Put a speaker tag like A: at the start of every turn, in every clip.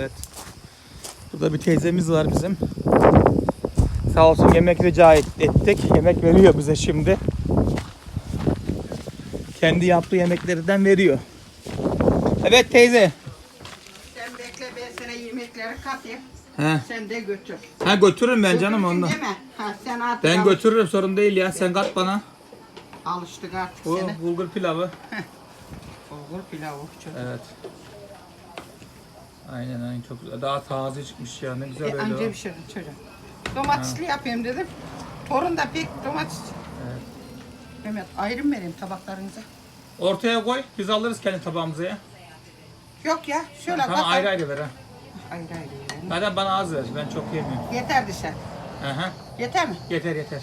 A: Evet. Burada bir teyzemiz var bizim. Sağ olsun yemek rica et- ettik. Yemek veriyor bize şimdi. Kendi yaptığı yemeklerden veriyor. Evet teyze.
B: Sen bekle ben sana yemekleri katayım.
A: He.
B: Sen de götür.
A: Ha götürürüm ben canım
B: Götürsün
A: onu.
B: Değil mi? Ha, sen artık
A: Ben
B: alış-
A: götürürüm sorun değil ya. Sen kat bana.
B: alıştık artık
A: Bu
B: seni.
A: bulgur pilavı.
B: Bulgur pilavı. Çok.
A: Evet. Aynen aynen çok güzel. Daha taze çıkmış ya. Ne güzel
B: E,
A: böyle.
B: anca
A: o.
B: pişirdim çocuğum. Domatesli yapayım dedim. Torun da pek domates.
A: Evet.
B: Mehmet ayrı mı vereyim tabaklarınıza?
A: Ortaya koy. Biz alırız kendi tabağımıza ya.
B: Yok ya şöyle
A: Tamam ayrı ayrı ver ha.
B: Ayrı ayrı verelim.
A: Zaten bana az ver. Ben çok yemiyorum.
B: Yeterdi sen.
A: Aha.
B: Yeter mi?
A: Yeter yeter.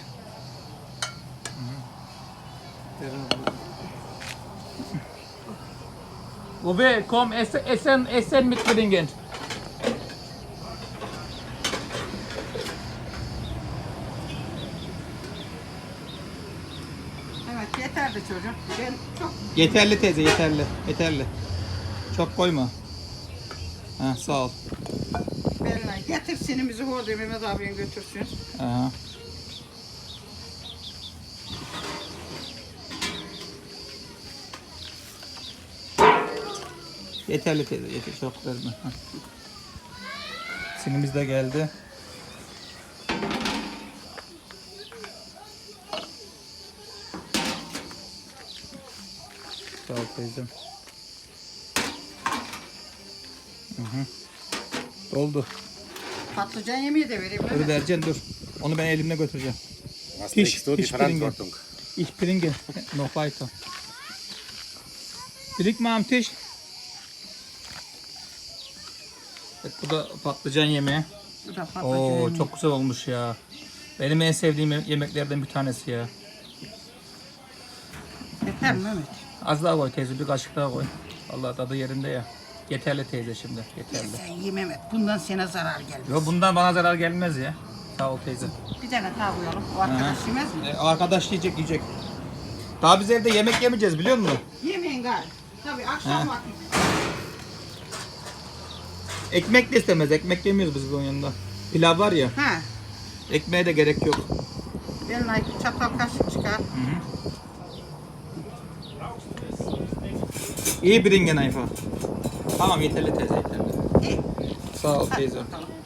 A: Uwe, komm, essen, essen, essen mitbringen.
B: Evet yeterdi çocuğum. Ben çok
A: Yeterli teyze, yeterli. Yeterli. Çok koyma. Ha, sağ ol.
B: benimle getir sinimizi orada Mehmet abinin götürsün.
A: Aha. Yeterli teyze, yeter. Çok verme. Sinimiz de geldi. Sağ ol teyzem. Hı hı. Doldu.
B: Patlıcan yemeği de vereyim
A: Dur vereceksin dur. Onu ben elimle götüreceğim.
C: Was
A: Tisch,
C: trägst du die. Verantwortung?
A: Ich bringe noch weiter. Lig mi am Tisch? Evet, bu da patlıcan yemeği.
B: Bu da patlıcan
A: Oo
B: yemeği.
A: çok güzel olmuş ya. Benim en sevdiğim ye- yemeklerden bir tanesi ya.
B: Yeter mi Mehmet?
A: Az daha koy teyze, bir kaşık daha koy. Allah tadı yerinde ya. Yeterli teyze şimdi, yeterli.
B: Sen ye Mehmet. Bundan sana zarar gelmez.
A: Yo bundan bana zarar gelmez ya. Sağ ol teyze.
B: Bir tane daha koyalım. O arkadaş yemez mi?
A: E, arkadaş yiyecek yiyecek. Daha biz evde yemek yemeyeceğiz biliyor musun?
B: Yemeyin gari. Tabii akşam vakti.
A: Ekmek de istemez. Ekmek yemiyoruz biz bunun yanında. Pilav var ya.
B: Ha.
A: Ekmeğe de gerek yok.
B: Ben like çatal kaşık çıkar.
A: İyi bringen einfach. Tamam yeterli teyze yeterli.
B: İyi.
A: Sağ ol teyze.
B: bakalım.